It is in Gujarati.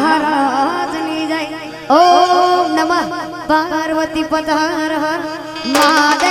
મહારાજની જય. ઓમ નમઃ. પાર્વતી પધાર. હર મહાદેવ